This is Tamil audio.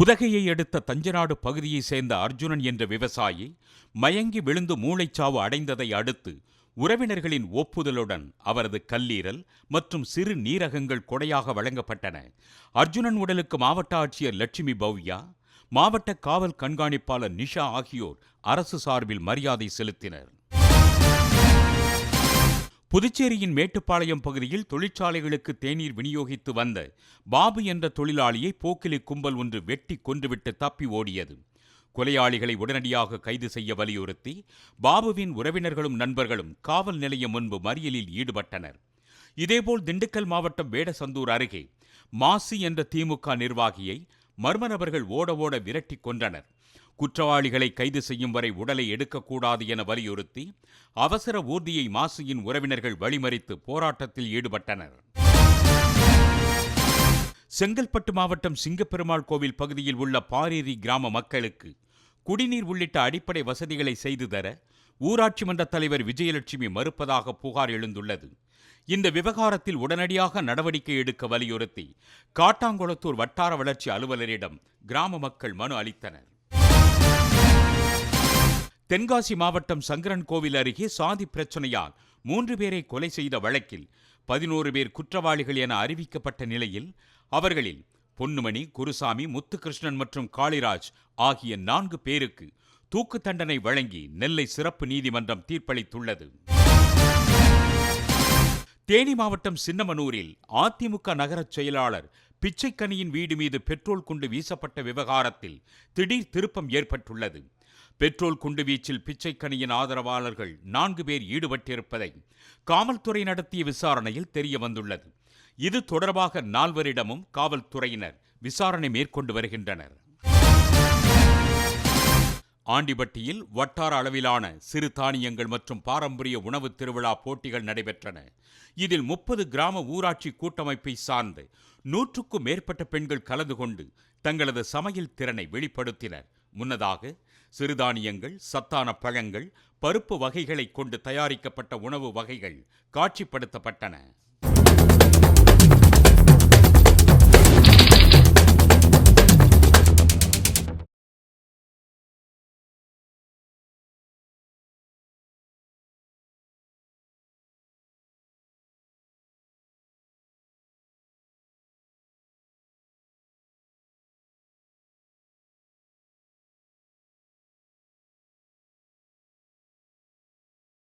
உதகையை அடுத்த தஞ்சநாடு பகுதியைச் சேர்ந்த அர்ஜுனன் என்ற விவசாயி மயங்கி விழுந்து மூளைச்சாவு அடைந்ததை அடுத்து உறவினர்களின் ஒப்புதலுடன் அவரது கல்லீரல் மற்றும் சிறு நீரகங்கள் கொடையாக வழங்கப்பட்டன. அர்ஜுனன் உடலுக்கு மாவட்ட ஆட்சியர் லட்சுமி பவ்யா மாவட்ட காவல் கண்காணிப்பாளர் நிஷா ஆகியோர் அரசு சார்பில் மரியாதை செலுத்தினர். புதுச்சேரியின் மேட்டுப்பாளையம் பகுதியில் தொழிற்சாலைகளுக்கு தேநீர் விநியோகித்து வந்த பாபு என்ற தொழிலாளியை போக்கிலி கும்பல் ஒன்று வெட்டி கொன்றுவிட்டு தப்பி ஓடியது. கொலையாளிகளை உடனடியாக கைது செய்ய வலியுறுத்தி பாபுவின் உறவினர்களும் நண்பர்களும் காவல் நிலையம் முன்பு மறியலில் ஈடுபட்டனர். இதேபோல் திண்டுக்கல் மாவட்டம் வேடசந்தூர் அருகே மாசி என்ற திமுக நிர்வாகியை மர்ம நபர்கள் ஓட ஓட விரட்டி கொன்றனர். குற்றவாளிகளை கைது செய்யும் வரை உடலை எடுக்கக்கூடாது என வலியுறுத்தி அவசர ஊர்தியை மாசியின் உறவினர்கள் வழிமறித்து போராட்டத்தில் ஈடுபட்டனர். செங்கல்பட்டு மாவட்டம் சிங்கப்பெருமாள் கோவில் பகுதியில் உள்ள பாரேரி கிராம மக்களுக்கு குடிநீர் உள்ளிட்ட அடிப்படை வசதிகளை செய்து தர ஊராட்சி மன்ற தலைவர் விஜயலட்சுமி மறுப்பதாக புகார் எழுந்துள்ளது. இந்த விவகாரத்தில் உடனடியாக நடவடிக்கை எடுக்க வலியுறுத்தி காட்டாங்குளத்தூர் வட்டார வளர்ச்சி அலுவலரிடம் கிராம மக்கள் மனு அளித்தனர். தென்காசி மாவட்டம் சங்கரன் கோவில் அருகே சாதி பிரச்சனையால் மூன்று பேரை கொலை செய்த வழக்கில் பதினோரு பேர் குற்றவாளிகள் என அறிவிக்கப்பட்ட நிலையில் அவர்களில் பொன்னுமணி குருசாமி முத்துகிருஷ்ணன் மற்றும் காளிராஜ் ஆகிய நான்கு பேருக்கு தூக்கு தண்டனை வழங்கி நெல்லை சிறப்பு நீதிமன்றம் தீர்ப்பளித்துள்ளது. தேனி மாவட்டம் சின்னமனூரில் அதிமுக நகரச் செயலாளர் பிச்சைக்கனியின் வீடு மீது பெட்ரோல் குண்டு வீசப்பட்ட விவகாரத்தில் திடீர் திருப்பம் ஏற்பட்டுள்ளது. பெட்ரோல் குண்டுவீச்சில் பிச்சைக்கணியின் ஆதரவாளர்கள் நான்கு பேர் ஈடுபட்டிருப்பதை காவல்துறை நடத்திய விசாரணையில் தெரிய வந்துள்ளது இது தொடர்பாக நால்வரிடமும் காவல்துறையினர் விசாரணை மேற்கொண்டு வருகின்றனர். ஆண்டிபட்டியில் வட்டார அளவிலான சிறு தானியங்கள் மற்றும் பாரம்பரிய உணவு திருவிழா போட்டிகள் நடைபெற்றன. இதில் முப்பது கிராம ஊராட்சி கூட்டமைப்பை சார்ந்து நூற்றுக்கும் மேற்பட்ட பெண்கள் கலந்து கொண்டு தங்களது சமையல் திறனை வெளிப்படுத்தினர். முன்னதாக சிறுதானியங்கள் சத்தான பழங்கள் பருப்பு வகைகளை கொண்டு தயாரிக்கப்பட்ட உணவு வகைகள் காட்சிப்படுத்தப்பட்டன.